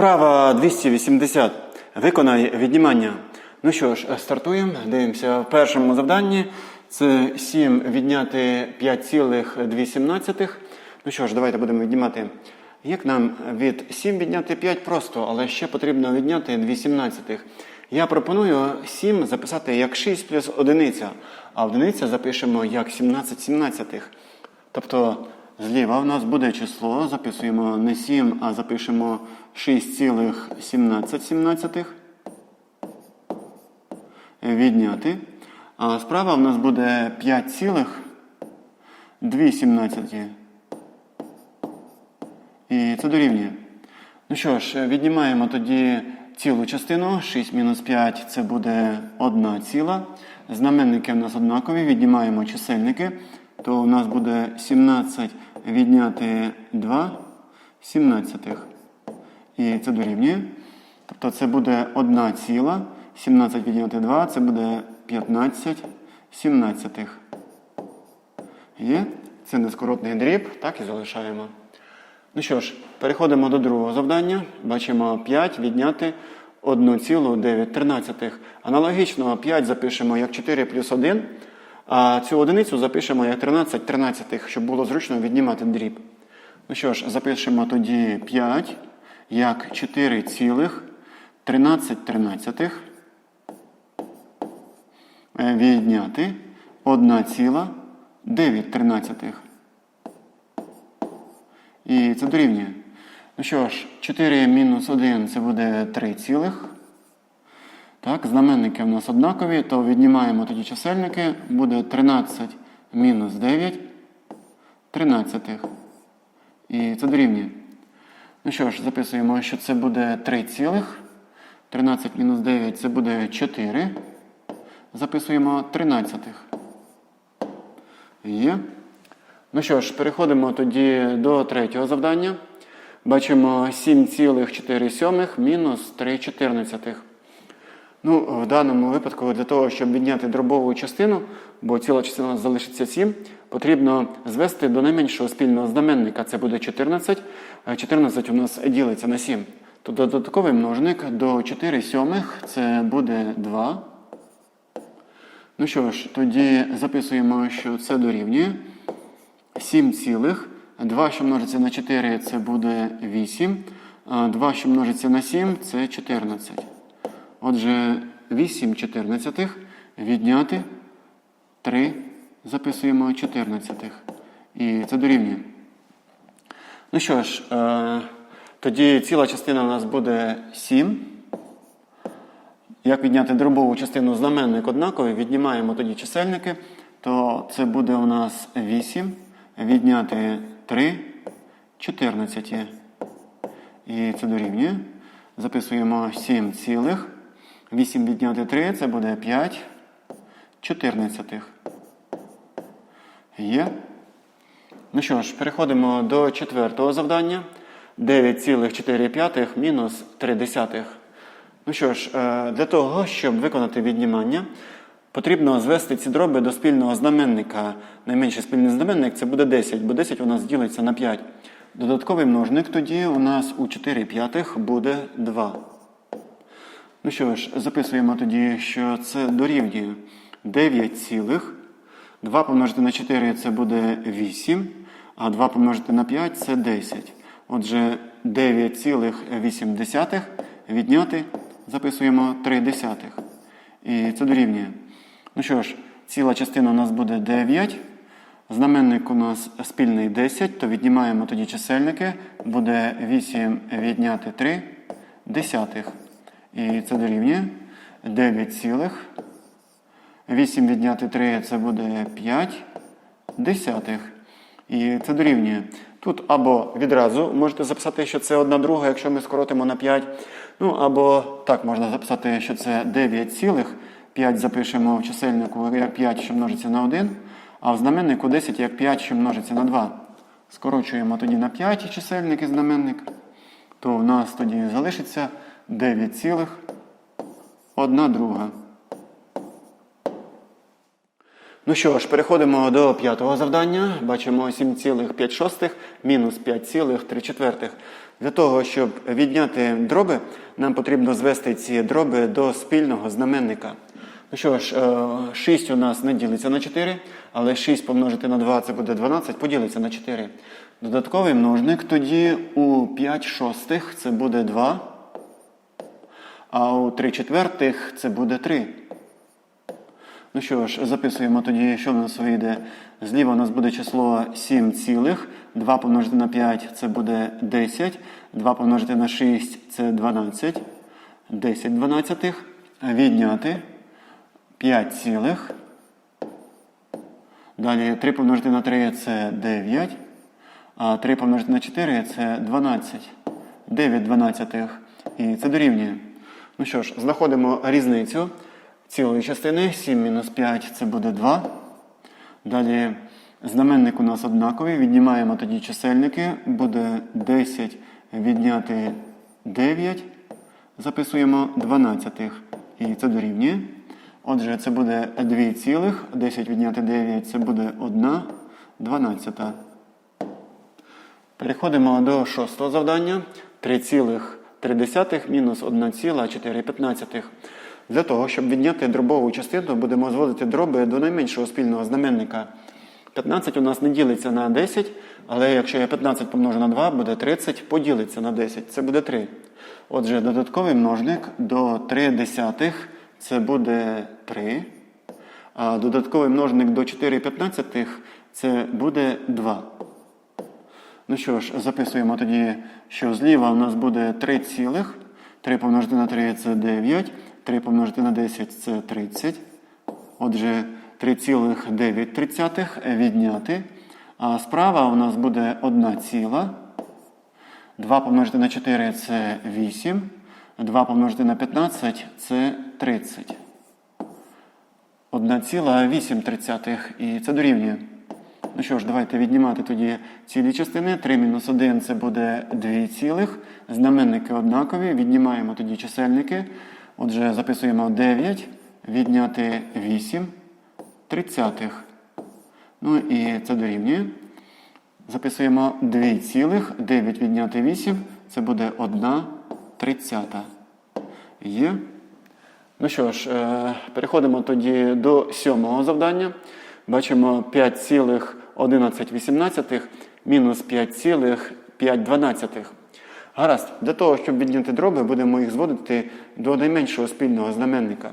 Вправа 280. Виконай віднімання. Ну що ж, стартуємо. Дивимося в першому завданні. Це 7 відняти 5,2. Ну що ж, давайте будемо віднімати. Як нам від 7 відняти 5 просто, але ще потрібно відняти 2 сімнадцятих. Я пропоную 7 записати як 6 плюс одиниця, а одиниця запишемо як 17 сімнадцятих. Тобто зліва в нас буде число, записуємо не 7, а запишемо 6,17. Відняти. А справа в нас буде 5,2. І це дорівнює. Ну що ж, віднімаємо тоді цілу частину. 6 мінус 5 це буде 1 ціла. Знаменники в нас однакові, віднімаємо чисельники. То у нас буде 17 відняти 2 сімнадцятих. І це дорівнює. Тобто це буде 1 ціла. 17 відняти 2, це буде 15 сімнадцятих. Є? Це нескоротний дріб, так і залишаємо. Ну що ж, переходимо до другого завдання. Бачимо 5 відняти 1,9. Аналогічно 5 запишемо як 4 плюс 1, а цю одиницю запишемо як 13 тринадцятих, щоб було зручно віднімати дріб. Ну що ж, запишемо тоді 5 як 4 цілих 13 тринадцятих. Е, Відняти 1,9 тринадцятих. І це дорівнює. Ну що ж, 4 мінус 1 це буде 3 цілих. Так, знаменники в нас однакові, то віднімаємо тоді чисельники. Буде 13 мінус 9 тринадцятих. І це дорівнює. Ну що ж, записуємо, що це буде 3 цілих. 13 мінус 9 це буде 4. Записуємо 13. Є. Ну що ж, переходимо тоді до третього завдання. Бачимо 7,4 мінус 3 чотирнадцятих. Ну, в даному випадку, для того, щоб відняти дробову частину, бо ціла частина залишиться 7, потрібно звести до найменшого спільного знаменника. Це буде 14. 14 у нас ділиться на 7. То додатковий множник до 4 сьомих це буде 2. Ну що ж, тоді записуємо, що це дорівнює 7 цілих. 2, що множиться на 4, це буде 8. 2, що множиться на 7, це 14. Отже, 8 чотирнадцятих відняти 3, записуємо 14. І це дорівнює. Ну що ж, е, тоді ціла частина у нас буде 7. Як відняти дробову частину знаменник однаковий, віднімаємо тоді чисельники, то це буде у нас 8. Відняти 3, 14. І це дорівнює. Записуємо 7 цілих. 8 відняти 3, це буде 5 чотирнадцятих. Є. Ну що ж, переходимо до четвертого завдання. 9,4 мінус 3 десятих. Ну що ж, е, для того, щоб виконати віднімання, потрібно звести ці дроби до спільного знаменника. Найменший спільний знаменник це буде 10, бо 10 у нас ділиться на 5. Додатковий множник тоді у нас у 4 п'ятих буде 2. Ну що ж, записуємо тоді, що це дорівнює 9 цілих. 2 помножити на 4 це буде 8, а 2 помножити на 5 це 10. Отже, 9,8 відняти записуємо 3 десятих. І це дорівнює. Ну що ж, ціла частина у нас буде 9. Знаменник у нас спільний 10, то віднімаємо тоді чисельники. Буде 8 відняти 3 десятих. І це дорівнює 9 цілих. 8 відняти 3 це буде 5 десятих. І це дорівнює. Тут або відразу можете записати, що це 1 друга, якщо ми скоротимо на 5. Ну, або так можна записати, що це 9 цілих. 5 запишемо в чисельнику як 5, що множиться на 1, а в знаменнику 10 як 5, що множиться на 2. Скорочуємо тоді на 5 чисельник і знаменник, то в нас тоді залишиться 9 1 друга. Ну що ж, переходимо до п'ятого завдання. Бачимо 7,5 мінус 5,3. Для того, щоб відняти дроби, нам потрібно звести ці дроби до спільного знаменника. Ну що ж, 6 у нас не ділиться на 4, але 6 помножити на 2 це буде 12, поділиться на 4. Додатковий множник тоді у 5 шостих це буде 2, а у 3 четвертих це буде 3. Ну що ж, записуємо тоді, що в нас вийде. Зліва у нас буде число 7 цілих. 2 помножити на 5 це буде 10. 2 помножити на 6 це 12. 10 дванадцятих. Відняти 5 цілих. Далі 3 помножити на 3 це 9. А 3 помножити на 4 це 12. 9 дванадцятих. І це дорівнює. Ну що ж, знаходимо різницю цілої частини. 7 мінус 5 це буде 2. Далі знаменник у нас однаковий. Віднімаємо тоді чисельники. Буде 10 відняти 9. Записуємо 12. І це дорівнює. Отже, це буде 2 цілих. 10 відняти 9 це буде 1 дванадцята. Переходимо до шостого завдання. 3,3 мінус 1,4. Для того, щоб відняти дробову частину, будемо зводити дроби до найменшого спільного знаменника. 15 у нас не ділиться на 10, але якщо я 15 помножу на 2, буде 30, поділиться на 10, це буде 3. Отже, додатковий множник до 3 десятих це буде 3. А додатковий множник до 4 п'ятнадцятих це буде 2. Ну що ж, записуємо тоді, що зліва у нас буде 3 цілих. 3 помножити на 3 це 9. 3 помножити на 10 це 30. Отже, 3,9 відняти. А справа у нас буде 1 ціла. 2 помножити на 4 це 8. 2 помножити на 15 це 30. 1,8. І це дорівнює. Ну що ж, давайте віднімати тоді цілі частини. 3 мінус 1 це буде 2 цілих. Знаменники однакові. Віднімаємо тоді чисельники. Отже, записуємо 9, відняти 8 тридцятих. Ну і це дорівнює. Записуємо 2 цілих, 9 відняти 8, це буде 1 тридцята. Є. Ну що ж, е, переходимо тоді до сьомого завдання. Бачимо 5,11 мінус 5,5. Гаразд, для того, щоб відняти дроби, будемо їх зводити до найменшого спільного знаменника.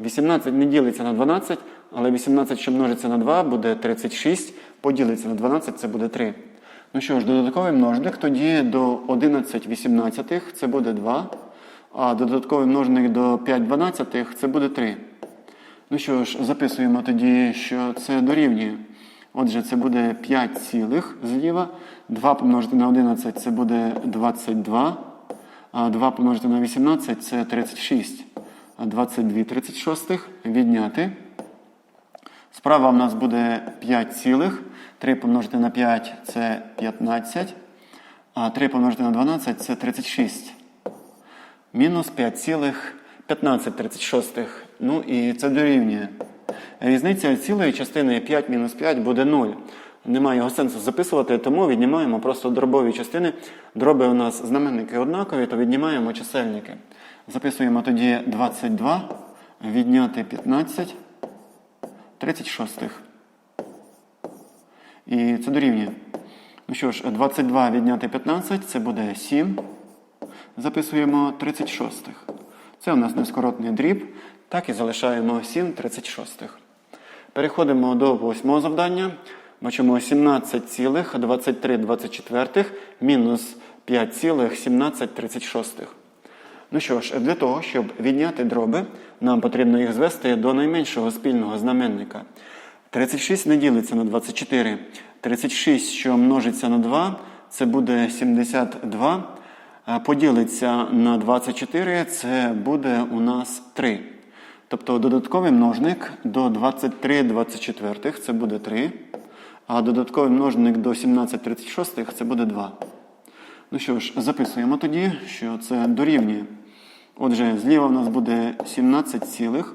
18 не ділиться на 12, але 18, що множиться на 2, буде 36, поділиться на 12, це буде 3. Ну що ж, додатковий множник тоді до 11 18 це буде 2, а додатковий множник до 5 12 це буде 3. Ну що ж, записуємо тоді, що це дорівнює. Отже, це буде 5 цілих зліва. 2 помножити на 11 це буде 22. А 2 помножити на 18 це 36. А 22 36 відняти. Справа в нас буде 5 цілих. 3 помножити на 5 це 15. А 3 помножити на 12 це 36. Мінус 5 цілих 15 36. Ну і це дорівнює. Різниця цілої частини 5 мінус 5 буде 0. Немає його сенсу записувати, тому віднімаємо просто дробові частини. Дроби у нас знаменники однакові, то віднімаємо чисельники. Записуємо тоді 22, відняти 15, 36. І це дорівнює. Ну що ж, 22 відняти 15 це буде 7. Записуємо 36. Це у нас нескоротний дріб. Так і залишаємо 7 36. Переходимо до восьмого завдання. Бачимо 17,23 24 мінус 5,1736. Ну що ж, для того, щоб відняти дроби, нам потрібно їх звести до найменшого спільного знаменника. 36 не ділиться на 24. 36, що множиться на 2, це буде 72. А Поділиться на 24, це буде у нас 3. Тобто додатковий множник до 23 24 це буде 3. А додатковий множник до 17 36 це буде 2. Ну що ж, записуємо тоді, що це дорівнює. Отже, зліва в нас буде 17 цілих.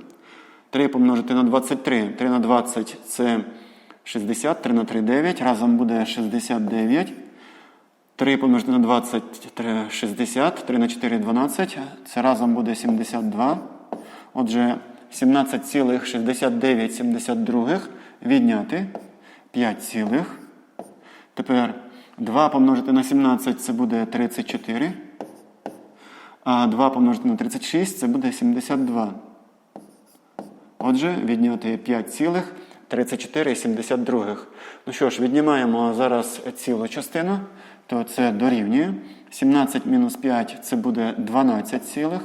3 помножити на 23. 3 на 20 це 60, 3 на 3 9. Разом буде 69. 3 помножити на 20 – 60, 3 на 4 – 12. Це разом буде 72. Отже, 17,6972 відняти 5 цілих. Тепер 2 помножити на 17 це буде 34. А 2 помножити на 36 це буде 72. Отже, відняти 5 цілих 34,72. Ну що ж, віднімаємо зараз цілу частину, то це дорівнює. 17 мінус 5 це буде 12 цілих.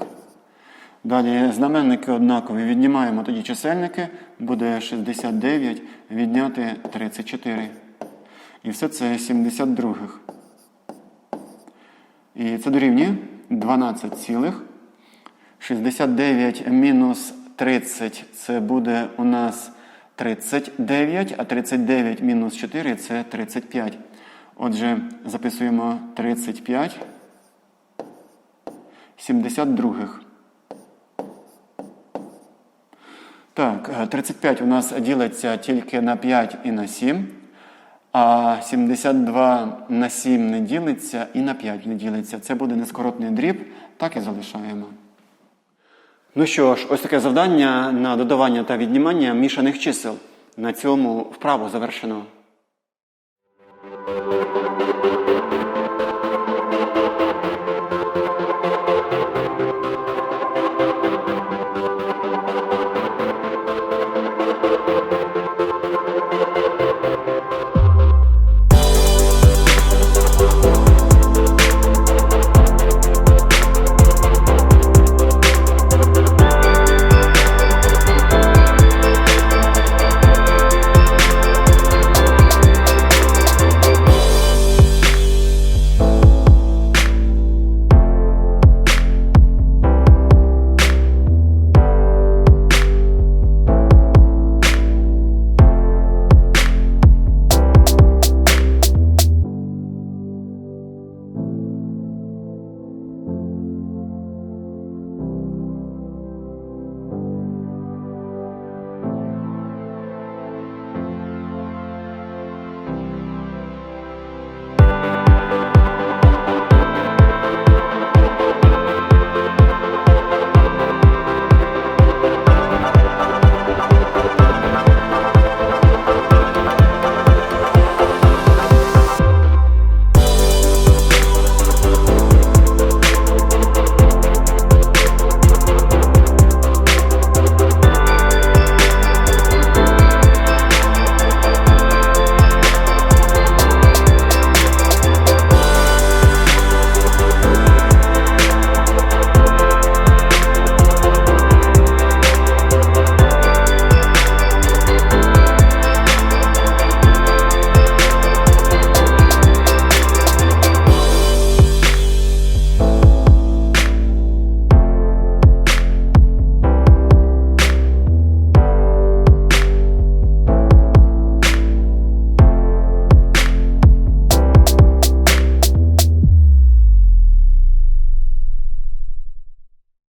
Далі знаменники однакові. Віднімаємо тоді чисельники, буде 69, відняти 34. І все це 72. І це дорівнює 12 цілих. 69 мінус 30 це буде у нас 39, а 39 мінус 4 це 35. Отже, записуємо 35 72. Так, е, 35 у нас ділиться тільки на 5 і на 7, а 72 на 7 не ділиться і на 5 не ділиться. Це буде нескоротний дріб, так і залишаємо. Ну що ж, ось таке завдання на додавання та віднімання мішаних чисел. На цьому вправу завершено.